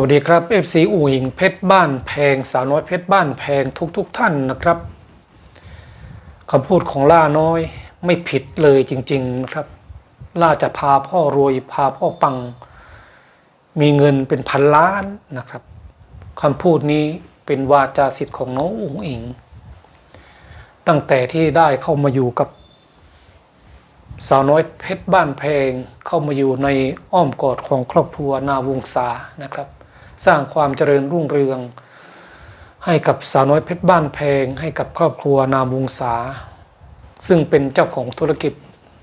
วัสดีครับ FC อู่หญิงเพชรบ้านแพงสาวน้อยเพชรบ้านแพงทุกทุกท่านนะครับคำพูดของล่าน้อยไม่ผิดเลยจริงๆนะครับ ล่าจะพาพ่อรวยพาพ่อปัง มีเงินเป็นพันล้านนะครับคำพูดนี้เป็นวาจาสิทธิ์ของน้องอุ๋งอิง ตั้งแต่ที่ได้เข้ามาอยู่กับ สาวน้อยเพชรบ้านแพงเข้ามาอยู่ในอ้อมกอดของครอบครัวนาวงศานะครับ สร้างความเจริญรุ่งเรือง ให้กับสาวน้อยเพชรบ้านแพง ให้กับครอบครัวนามวงศาซึ่งเป็นเจ้าของธุรกิจ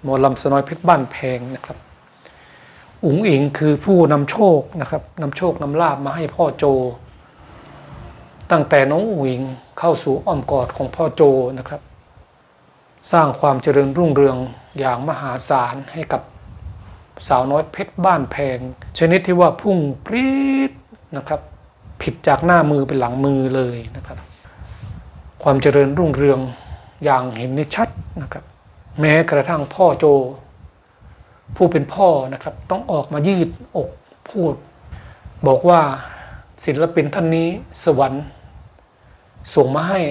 หมอลำสาวน้อยเพชรบ้านแพงนะครับ อุ๋งอิงคือผู้นำโชคนะครับนำโชคนำลาบมาให้พ่อโจ ตั้งแต่น้องอุ๋งอิงเข้าสู่อ้อมกอดของพ่อโจนะครับ สร้างความเจริญรุ่งเรืองอย่างมหาศาลให้กับสาวน้อยเพชรบ้านแพง ชนิดที่ว่าพุ่งปรี๊ด นะครับ ผิดจากหน้ามือเป็นหลังมือเลยนะครับ ความเจริญรุ่งเรืองอย่างเห็นได้ชัดนะครับ แม้กระทั่งพ่อโจ ผู้เป็นพ่อนะครับ ต้องออกมายืดอกพูด บอกว่าศิลปินท่านนี้สวรรค์ ส่งมาให้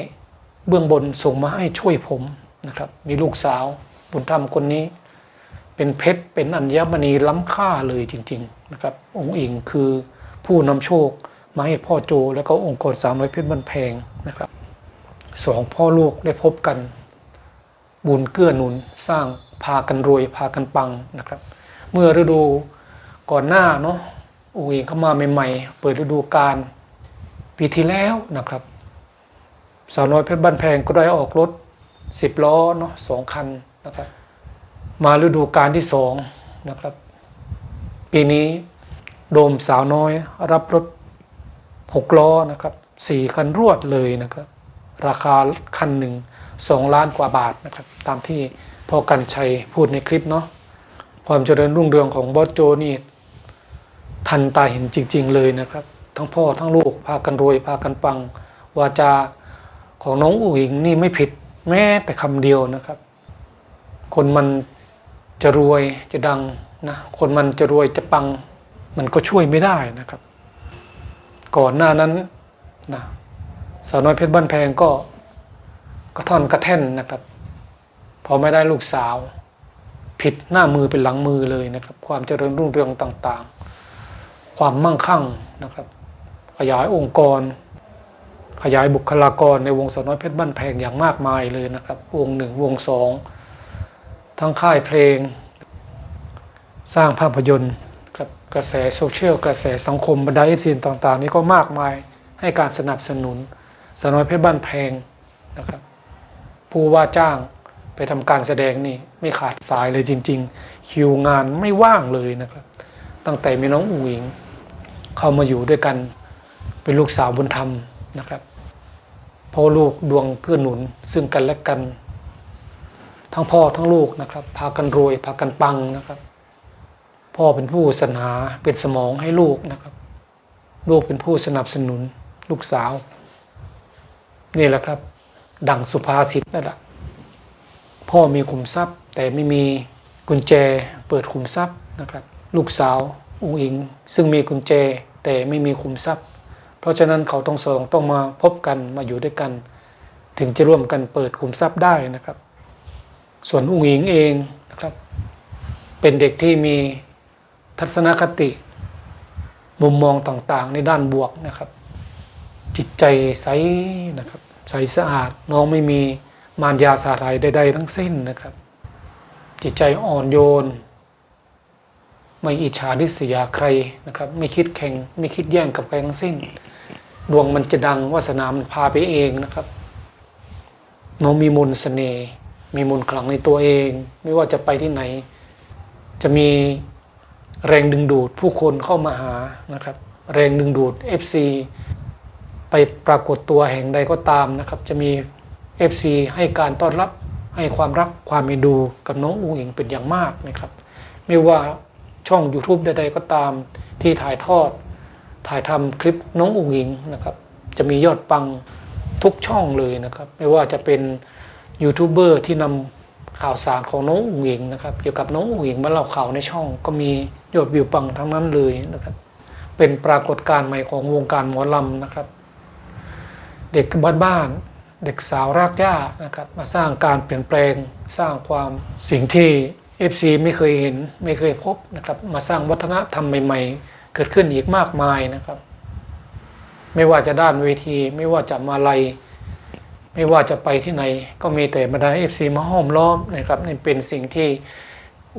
เบื้องบนส่งมาให้ช่วยผมนะครับ มีลูกสาวบุญธรรมคนนี้เป็นเพชรเป็นอัญมณีล้ำค่าเลยจริง ๆ นะครับ องค์อิงคือ ผู้นำโชคมาให้พ่อโจแล้วก็องค์กรสามร้อยเพชรบันแพงนะครับสองพ่อลูกได้พบกัน บุญเกื้อหนุนสร้างพากันรวยพากันปังนะครับ เมื่อฤดูก่อนหน้าเนาะองค์อิงเข้ามาใหม่ๆ เปิดฤดูกาลปีที่แล้วนะครับสาวน้อยเพชรบ้านแพงก็ได้ออกรถสิบล้อเนาะสองคันนะครับ มาฤดูกาลที่สองนะครับ ปีนี้ โดมสาวน้อย รับรถหกล้อนะครับสี่คันรวดเลยนะครับ ราคาคันหนึ่งสองล้านกว่าบาทนะครับ ตามที่พ่อกันชัยพูดในคลิปเนาะความเจริญรุ่งเรืองของบอสโจนี่ทันตาเห็นจริง ๆ เลยนะครับ ทั้งพ่อทั้งลูกพากันรวยพากันปัง วาจาของน้องอุ๋งอิงนี่ไม่ผิดแม้แต่คำเดียวนะครับ คนมันจะรวยจะดังนะคนมันจะรวยจะปัง มันก็ช่วยไม่ได้นะครับ ก่อนหน้านั้นนะสาวน้อยเพชรบ้านแพงก็กระท่อนกระแท่นนะครับ พอไม่ได้ลูกสาว ผิดหน้ามือเป็นหลังมือเลยนะครับ ความเจริญรุ่งเรืองต่างๆ ความมั่งคั่งนะครับ ขยายองค์กร ขยายบุคลากรในวงสาวน้อยเพชรบ้านแพงอย่างมากมายเลยนะครับ วงหนึ่งวงสองทั้งค่ายเพลง สร้างภาพยนตร์ กระแสโซเชียลกระแสสังคมบรรดาเอฟซีต่าง ๆ นี้ก็มากมายให้การสนับสนุนสน้อยเพชรบ้านแพงนะครับ ผู้ว่าจ้างไปทำการแสดงนี่ไม่ขาดสายเลยจริง ๆ คิวงานไม่ว่างเลยนะครับ ตั้งแต่มีน้องอุ๋งอิงเข้ามาอยู่ด้วยกันเป็นลูกสาวบุญธรรมนะครับพ่อลูกดวงเกื้อหนุนซึ่งกันและกัน ทั้งพ่อทั้งลูกนะครับ พากันรวย พากันปังนะครับ พ่อเป็นผู้สรรหาเป็นสมองให้ลูกนะครับ ลูกเป็นผู้สนับสนุนลูกสาว นี่แหละครับ ดังสุภาษิตนั่นแหละพ่อมีขุมทรัพย์ แต่ไม่มีกุญแจเปิดขุมทรัพย์นะครับ ลูกสาวอุ้งอิง ซึ่งมีกุญแจแต่ไม่มีขุมทรัพย์ เพราะฉะนั้นเขาต้องสองต้องมาพบกันมาอยู่ด้วยกัน ถึงจะร่วมกันเปิดขุมทรัพย์ได้นะครับ ส่วนอุ้งอิงเองนะครับ เป็นเด็กที่มี ทัศนคติ มุมมองต่างๆ ในด้านบวกนะครับ จิตใจใสนะครับ ใสสะอาดน้องไม่มีมารยาสาไรใดๆทั้งสิ้นนะครับ จิตใจอ่อนโยน ไม่อิจฉาริษยาใครนะครับ ไม่คิดแข่งไม่คิดแย่งกับใครทั้งสิ้น ดวงมันจะดังวาสนามันพาไปเองนะครับ น้องมีมนต์เสน่ห์มีมนต์ขลังในตัวเอง ไม่ว่าจะไปที่ไหน จะมี แรงดึงดูดผู้คนเข้ามาหานะครับ แรงดึงดูด FC ไปปรากฏตัวแห่งใดก็ตามนะครับ จะมี FC ให้การต้อนรับให้ความรักความเมนดูกับน้องอูอิงเป็นอย่างมากนะครับ ไม่ว่าช่อง YouTube ใด ๆ ก็ตามที่ถ่ายทอด ถ่ายทำคลิปน้องอุ๋งอิงนะครับ จะมียอดปังทุกช่องเลยนะครับ ไม่ว่าจะเป็นยูทูบเบอร์ที่นำข่าวสารของน้องอุ๋งอิงนะครับ เกี่ยวกับน้องอุ๋งอิงมาเล่าข่าวในช่องก็มี ยอดวิวปังทั้งนั้นเลยนะครับ เป็นปรากฏการณ์ใหม่ของวงการหมอลำนะครับ เด็กบ้านๆเด็กสาวรากหญ้านะครับ มาสร้างการเปลี่ยนแปลงสร้างความสิ่งที่ FC ไม่เคยเห็นไม่เคยพบนะครับ มาสร้างวัฒนธรรมใหม่ ๆ เกิดขึ้นอีกมากมายนะครับ ไม่ว่าจะด้านเวที ไม่ว่าจะมาลัยไม่ว่าจะไปที่ไหน ก็มีแต่บรรดา FC มาห้อมล้อมนะครับนี่เป็นสิ่งที่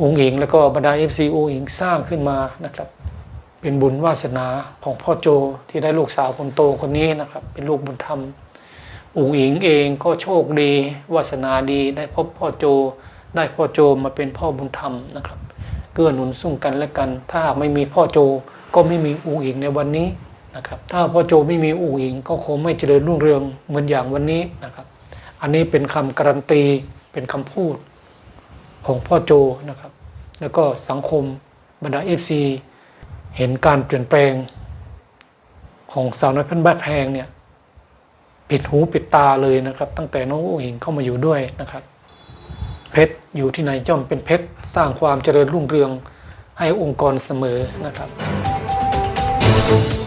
องค์หญิงแล้วก็บรรดา FC องค์หญิงสร้างขึ้นมานะครับ เป็นบุญวาสนาของพ่อโจที่ได้ลูกสาวคนโตคนนี้นะครับ เป็นลูกบุญธรรมองค์หญิงเองก็โชคดีวาสนาดีได้พบพ่อโจได้พ่อโจมาเป็นพ่อบุญธรรมนะครับเกื้อหนุนซึ่งกันและกัน ถ้าไม่มีพ่อโจก็ไม่มีองค์หญิงในวันนี้นะครับ ถ้าพ่อโจไม่มีองค์หญิงก็คงไม่เจริญรุ่งเรืองเหมือนอย่างวันนี้นะครับ อันนี้เป็นคำการันตีเป็นคำพูด ของพ่อโจนะครับ แล้วก็สังคมบรรดาเอฟซีเห็นการเปลี่ยนแปลง ของสาวน้อยเพันบ้านแพงเนี่ยปิดหูปิดตาเลยนะครับ ตั้งแต่น้องอุ้งอิงเข้ามาอยู่ด้วยนะครับ เพชรอยู่ที่ไหนย่อมเป็นเพชรสร้างความเจริญรุ่งเรืองให้องค์กรเสมอนะครับ